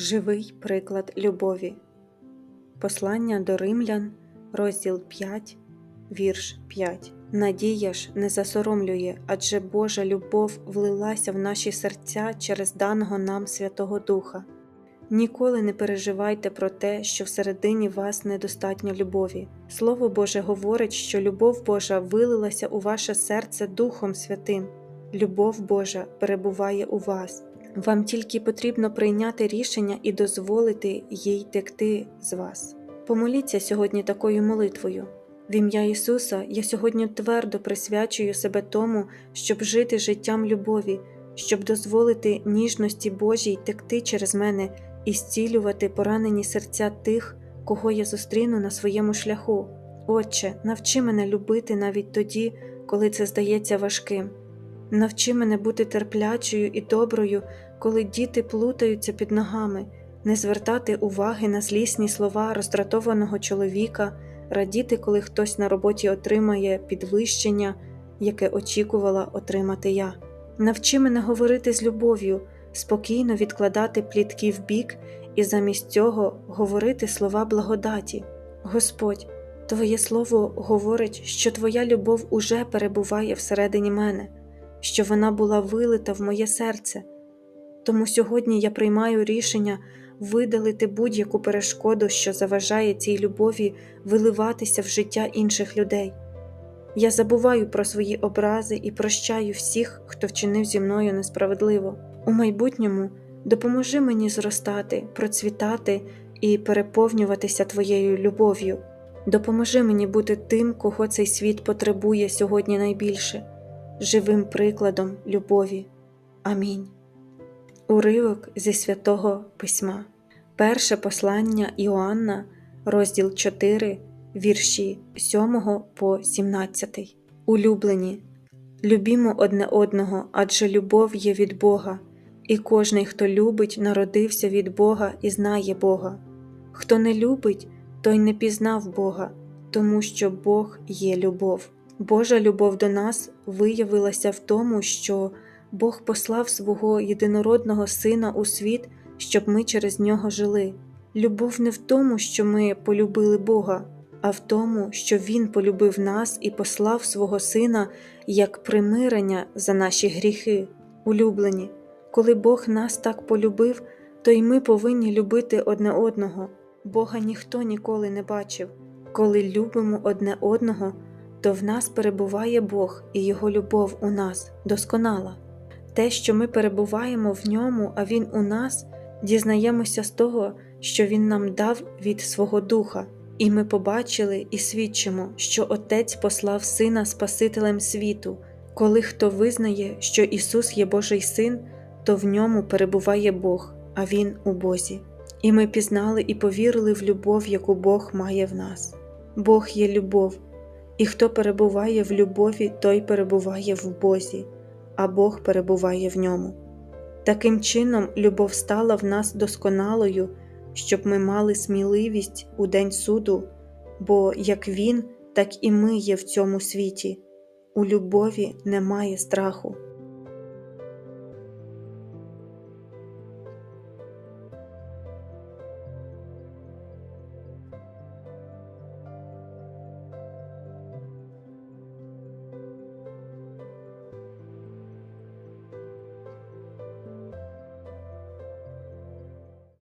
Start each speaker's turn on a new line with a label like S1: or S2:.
S1: Живий приклад любові. Послання до римлян, розділ 5, вірш 5. Надія ж не засоромлює, адже Божа любов влилася в наші серця через даного нам Святого Духа. Ніколи не переживайте про те, що всередині вас недостатньо любові. Слово Боже говорить, що любов Божа вилилася у ваше серце Духом Святим. Любов Божа перебуває у вас. Вам тільки потрібно прийняти рішення і дозволити їй текти з вас. Помоліться сьогодні такою молитвою. В ім'я Ісуса я сьогодні твердо присвячую себе тому, щоб жити життям любові, щоб дозволити ніжності Божій текти через мене і зцілювати поранені серця тих, кого я зустріну на своєму шляху. Отче, навчи мене любити навіть тоді, коли це здається важким. Навчи мене бути терплячою і доброю, коли діти плутаються під ногами, не звертати уваги на злісні слова роздратованого чоловіка, радіти, коли хтось на роботі отримає підвищення, яке очікувала отримати я. Навчи мене говорити з любов'ю, спокійно відкладати плітки в бік і замість цього говорити слова благодаті. Господь, Твоє Слово говорить, що Твоя любов уже перебуває всередині мене що вона була вилита в моє серце. Тому сьогодні я приймаю рішення видалити будь-яку перешкоду, що заважає цій любові виливатися в життя інших людей. Я забуваю про свої образи і прощаю всіх, хто вчинив зі мною несправедливо. У майбутньому допоможи мені зростати, процвітати і переповнюватися Твоєю любов'ю. Допоможи мені бути тим, кого цей світ потребує сьогодні найбільше живим прикладом любові. Амінь. Уривок зі святого Письма. Перше послання Іоанна, розділ 4, вірші 7 по 17. Улюблені. Любімо одне одного, адже любов є від Бога, і кожний, хто любить, народився від Бога і знає Бога. Хто не любить, той не пізнав Бога, тому що Бог є любов. Божа любов до нас виявилася в тому, що Бог послав свого єдинородного Сина у світ, щоб ми через нього жили. Любов не в тому, що ми полюбили Бога, а в тому, що Він полюбив нас і послав свого Сина як примирення за наші гріхи, улюблені. Коли Бог нас так полюбив, то й ми повинні любити одне одного. Бога ніхто ніколи не бачив. Коли любимо одне одного, то в нас перебуває Бог і Його любов у нас досконала. Те, що ми перебуваємо в ньому, а Він у нас, дізнаємося з того, що Він нам дав від свого Духа, і ми побачили і свідчимо, що Отець послав Сина Спасителем світу, коли хто визнає, що Ісус є Божий Син, то в ньому перебуває Бог, а Він у Бозі. І ми пізнали і повірили в любов, яку Бог має в нас. Бог є любов. І хто перебуває в любові, той перебуває в Бозі, а Бог перебуває в ньому. Таким чином, любов стала в нас досконалою, щоб ми мали сміливість у день суду, бо як Він, так і ми є в цьому світі. У любові немає страху.